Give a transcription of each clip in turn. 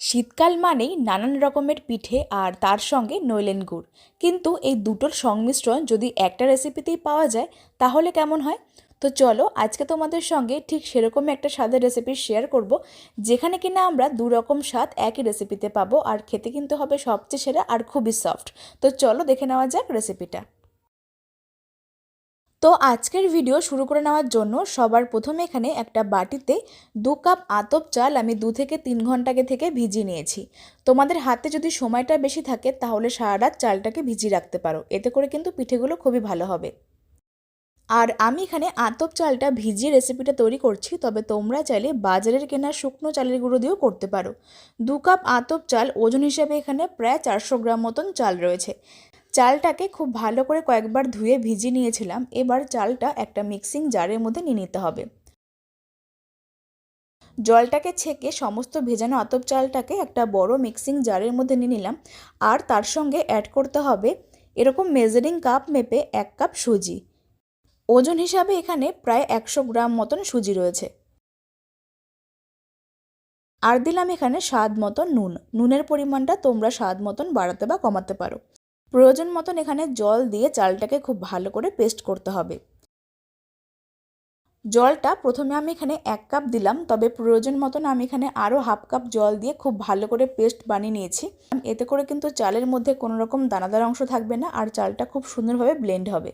শীতকাল মানেই নানান রকমের পিঠে আর তার সঙ্গে নইলেন গুড়। কিন্তু এই দুটোর সংমিশ্রণ যদি একটা রেসিপিতেই পাওয়া যায়, তাহলে কেমন হয়? তো চলো, আজকে তোমাদের সঙ্গে ঠিক সেরকমই একটা স্বাদের রেসিপি শেয়ার করব, যেখানে কিনা আমরা দু রকম স্বাদ একই রেসিপিতে পাবো আর খেতে কিন্তু হবে সবচেয়ে সেরা আর খুবই সফট তো চলো, দেখে নেওয়া যাক রেসিপিটা তো আজকের ভিডিও শুরু করে নেওয়ার জন্য সবার প্রথমে এখানে একটা বাটিতে দু কাপ আতপ চাল আমি দু থেকে তিন ঘণ্টা আগে থেকে ভিজিয়ে নিয়েছি। তোমাদের হাতে যদি সময়টা বেশি থাকে তাহলে সারা রাত চালটাকে ভিজিয়ে রাখতে পারো। এতে করে কিন্তু পিঠেগুলো খুবই ভালো হবে। আর আমি এখানে আতপ চালটা ভিজিয়ে রেসিপিটা তৈরি করছি, তবে তোমরা চাইলে বাজারের কেনা শুকনো চালের গুঁড়ো দিয়েও করতে পারো। দু কাপ আতপ চাল ওজন হিসেবে এখানে প্রায় চারশো গ্রাম মতন চাল রয়েছে। চালটাকে খুব ভালো করে কয়েকবার ধুয়ে ভিজিয়ে নিয়েছিলাম। এবার চালটা একটা মিক্সিং জারের মধ্যে নিয়ে নিতে হবে। জলটাকে ছেঁকে সমস্ত ভেজানো আতপ চালটাকে একটা বড় মিক্সিং জারের মধ্যে নিয়ে নিলাম। আর তার সঙ্গে অ্যাড করতে হবে এরকম মেজারিং কাপ মেপে এক কাপ সুজি। ওজন হিসাবে এখানে প্রায় একশো গ্রাম মতন সুজি রয়েছে। আর দিলাম এখানে স্বাদ মতন নুন। নুনের পরিমাণটা তোমরা স্বাদ মতন বাড়াতে বা কমাতে পারো। প্রয়োজন মতন এখানে জল দিয়ে চালটাকে খুব ভালো করে পেস্ট করতে হবে। জলটা প্রথমে আমি এখানে এক কাপ দিলাম, তবে প্রয়োজন মতন আমি এখানে আরও হাফ কাপ জল দিয়ে খুব ভালো করে পেস্ট বানিয়ে নিয়েছি। এতে করে কিন্তু চালের মধ্যে কোনো রকম দানাদার অংশ থাকবে না আর চালটা খুব সুন্দরভাবে ব্লেন্ড হবে।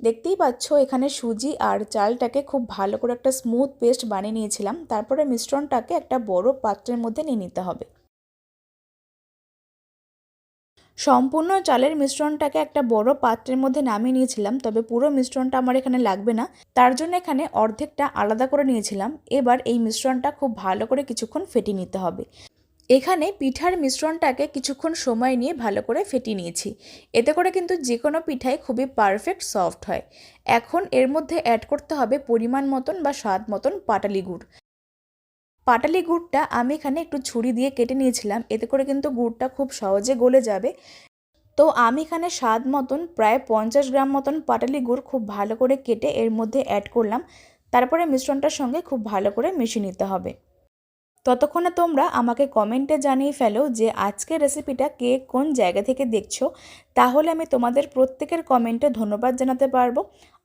দেখতেই পাচ্ছ এখানে সুজি আর চালটাকে খুব ভালো করে একটা স্মুথ পেস্ট বানিয়ে নিয়েছিলাম। তারপরে মিশ্রণটাকে একটা বড় পাত্রের মধ্যে নিয়ে নিতে হবে। সম্পূর্ণ চালের মিশ্রণটাকে একটা বড় পাত্রের মধ্যে নামিয়ে নিয়েছিলাম, তবে পুরো মিশ্রণটা আমার এখানে লাগবে না। তার জন্য এখানে অর্ধেকটা আলাদা করে নিয়েছিলাম। এবার এই মিশ্রণটা খুব ভালো করে কিছুক্ষণ ফেটিয়ে নিতে হবে। এখানে পিঠার মিশ্রণটাকে কিছুক্ষণ সময় নিয়ে ভালো করে ফেটিয়ে নিয়েছি। এতে করে কিন্তু যে কোনো পিঠাই খুবই পারফেক্ট, সফট হয়। এখন এর মধ্যে অ্যাড করতে হবে পরিমাণ মতন বা স্বাদ মতন পাটালি গুড়। পাটালি গুড়টা আমি এখানে একটু ছুরি দিয়ে কেটে নিয়েছিলাম। এতে করে কিন্তু গুড়টা খুব সহজে গলে যাবে। তো আমি এখানে স্বাদ মতন প্রায় পঞ্চাশ গ্রাম মতন পাটালি গুড় খুব ভালো করে কেটে এর মধ্যে অ্যাড করলাম। তারপরে মিশ্রণটার সঙ্গে খুব ভালো করে মিশিয়ে নিতে হবে। ততক্ষণে তোমরা আমাকে কমেন্টে জানিয়ে ফেলো যে আজকের রেসিপিটা কে কোন জায়গা থেকে দেখছ। তাহলে আমি তোমাদের প্রত্যেকের কমেন্টে ধন্যবাদ জানাতে পারব।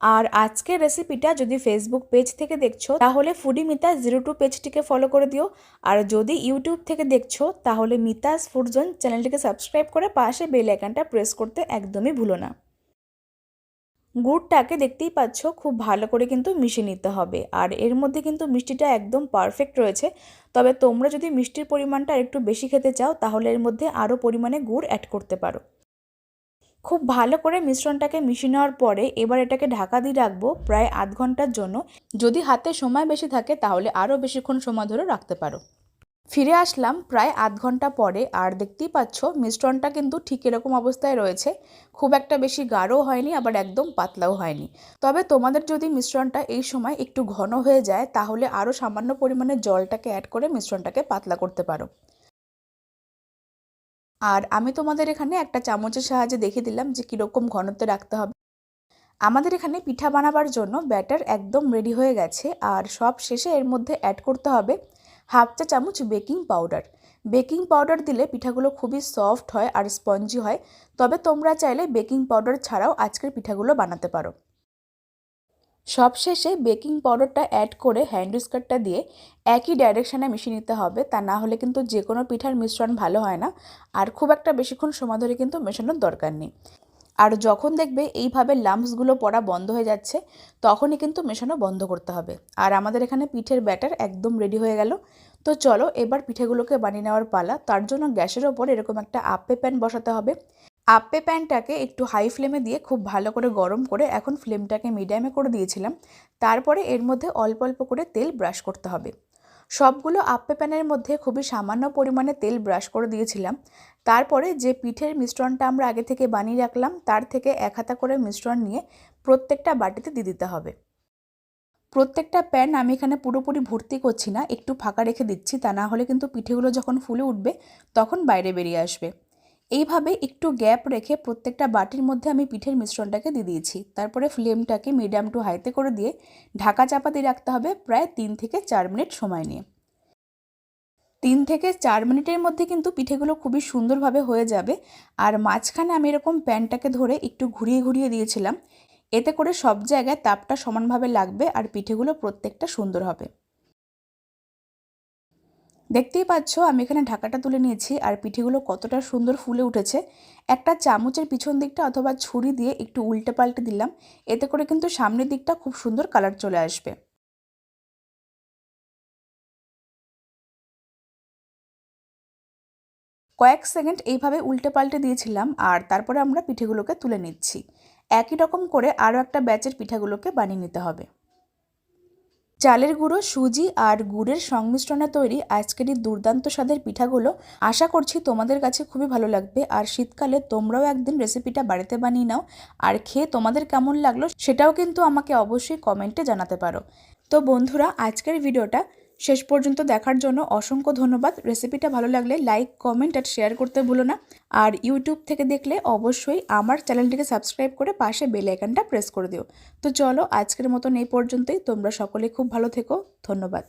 আর আজকের রেসিপিটা যদি ফেসবুক পেজ থেকে দেখছ, তাহলে ফুডি মিতা জিরো টু পেজটিকে ফলো করে দিও। আর যদি ইউটিউব থেকে দেখছ, তাহলে মিতাস ফুডজোন চ্যানেলটিকে সাবস্ক্রাইব করে পাশে বেল আইকনটা প্রেস করতে একদমই ভুলো না। গুড়টাকে দেখতেই পাচ্ছ, খুব ভালো করে কিন্তু মিশিয়ে নিতে হবে। আর এর মধ্যে কিন্তু মিষ্টিটা একদম পারফেক্ট রয়েছে। তবে তোমরা যদি মিষ্টির পরিমাণটা একটু বেশি খেতে চাও, তাহলে এর মধ্যে আরও পরিমাণে গুড় অ্যাড করতে পারো। খুব ভালো করে মিশ্রণটাকে মিশিয়ে নেওয়ার পরে এবার এটাকে ঢাকা দিয়ে রাখব প্রায় আধ ঘণ্টার জন্য। যদি হাতে সময় বেশি থাকে, তাহলে আরও বেশিক্ষণ সময় ধরে রাখতে পারো। ফিরে আসলাম প্রায় আধ ঘণ্টা পরে আর দেখতেই পাচ্ছ মিশ্রণটা কিন্তু ঠিক এরকম অবস্থায় রয়েছে। খুব একটা বেশি গাঢ়ও হয়নি, আবার একদম পাতলাও হয়নি। তবে তোমাদের যদি মিশ্রণটা এই সময় একটু ঘন হয়ে যায়, তাহলে আরও সামান্য পরিমাণে জলটাকে অ্যাড করে মিশ্রণটাকে পাতলা করতে পারো। আর আমি তোমাদের এখানে একটা চামচের সাহায্যে দেখে দিলাম যে কীরকম ঘনত্বে রাখতে হবে। আমাদের এখানে পিঠা বানাবার জন্য ব্যাটার একদম রেডি হয়ে গেছে, আর সব শেষে এর মধ্যে অ্যাড করতে হবে হাফ চা চামচ বেকিং পাউডার। বেকিং পাউডার দিলে পিঠাগুলো খুবই সফট হয় আর স্পঞ্জি হয়। তবে তোমরা চাইলে বেকিং পাউডার ছাড়াও আজকের পিঠাগুলো বানাতে পারো। সবশেষে বেকিং পাউডারটা অ্যাড করে হ্যান্ড স্কারটা দিয়ে একই ডাইরেকশানে মিশিয়ে নিতে হবে। তা না হলে কিন্তু যে কোনো পিঠার মিশ্রণ ভালো হয় না। আর খুব একটা বেশিক্ষণ সময় ধরে কিন্তু মেশানোর দরকার নেই। আর যখন দেখবে এইভাবে লাম্পসগুলো পড়া বন্ধ হয়ে যাচ্ছে, তখনই কিন্তু মেশানো বন্ধ করতে হবে। আর আমাদের এখানে পিঠের ব্যাটার একদম রেডি হয়ে গেল। তো চলো এবার পিঠেগুলোকে বানিয়ে নেওয়ার পালা। তার জন্য গ্যাসের ওপর এরকম একটা আপে প্যান বসাতে হবে। আপে প্যানটাকে একটু হাই ফ্লেমে দিয়ে খুব ভালো করে গরম করে এখন ফ্লেমটাকে মিডিয়ামে করে দিয়েছিলাম। তারপরে এর মধ্যে অল্প অল্প করে তেল ব্রাশ করতে হবে। সবগুলো আপ্পে প্যানের মধ্যে খুবই সামান্য পরিমাণে তেল ব্রাশ করে দিয়েছিলাম। তারপরে যে পিঠের মিশ্রণটা আমরা আগে থেকে বানিয়ে রাখলাম, তার থেকে এক হাতা করে মিশ্রণ নিয়ে প্রত্যেকটা বাটিতে দিয়ে দিতে হবে। প্রত্যেকটা প্যান আমি এখানে পুরোপুরি ভর্তি করছি না, একটু ফাঁকা রেখে দিচ্ছি, তা না হলে কিন্তু পিঠেগুলো যখন ফুলে উঠবে, তখন বাইরে বেরিয়ে আসবে। এইভাবে একটু গ্যাপ রেখে প্রত্যেকটা বাটির মধ্যে আমি পিঠের মিশ্রণটাকে দিয়ে দিয়েছি। তারপরে ফ্লেমটাকে মিডিয়াম টু হাইতে করে দিয়ে ঢাকা চাপা দিয়ে রাখতে হবে প্রায় তিন থেকে চার মিনিট সময় নিয়ে। তিন থেকে চার মিনিটের মধ্যে কিন্তু পিঠেগুলো খুবই সুন্দরভাবে হয়ে যাবে। আর মাঝখানে আমি এরকম প্যানটাকে ধরে একটু ঘুরিয়ে ঘুরিয়ে দিয়েছিলাম। এতে করে সব জায়গায় তাপটা সমানভাবে লাগবে আর পিঠেগুলো প্রত্যেকটা সুন্দর হবে। দেখতেই পাচ্ছ, আমি এখানে ঢাকাটা তুলে নিয়েছি আর পিঠেগুলো কতটা সুন্দর ফুলে উঠেছে। একটা চামচের পিছন দিকটা অথবা ছুরি দিয়ে একটু উল্টে পাল্টে দিলাম, এতে করে কিন্তু সামনের দিকটা খুব সুন্দর কালার চলে আসবে। কয়েক সেকেন্ড এইভাবে উল্টে পাল্টে দিয়েছিলাম আর তারপরে আমরা পিঠেগুলোকে তুলে নিচ্ছি। একই রকম করে আরও একটা ব্যাচের পিঠাগুলোকে বানিয়ে নিতে হবে। চালের গুঁড়ো, সুজি আর গুড়ের সংমিশ্রণে তৈরি আজকের এই দুর্দান্ত স্বাদের পিঠাগুলো আশা করছি তোমাদের কাছে খুবই ভালো লাগবে। আর শীতকালে তোমরাও একদিন রেসিপিটা বাড়িতে বানিয়ে নাও। আর খেয়ে তোমাদের কেমন লাগল সেটাও কিন্তু আমাকে অবশ্যই কমেন্টে জানাতে পারো। তো বন্ধুরা, আজকের ভিডিওটা শেষ পর্যন্ত দেখার জন্য অসংখ্য ধন্যবাদ। রেসিপিটা ভালো লাগলে লাইক কমেন্ট আর শেয়ার করতে ভুলো না। আর ইউটিউব থেকে দেখলে অবশ্যই আমার চ্যানেলটিকে সাবস্ক্রাইব করে পাশে বেল আইকনটা প্রেস করে দিও। তো চলো আজকের মতন এই পর্যন্তই। তোমরা সকলে খুব ভালো থেকো। ধন্যবাদ।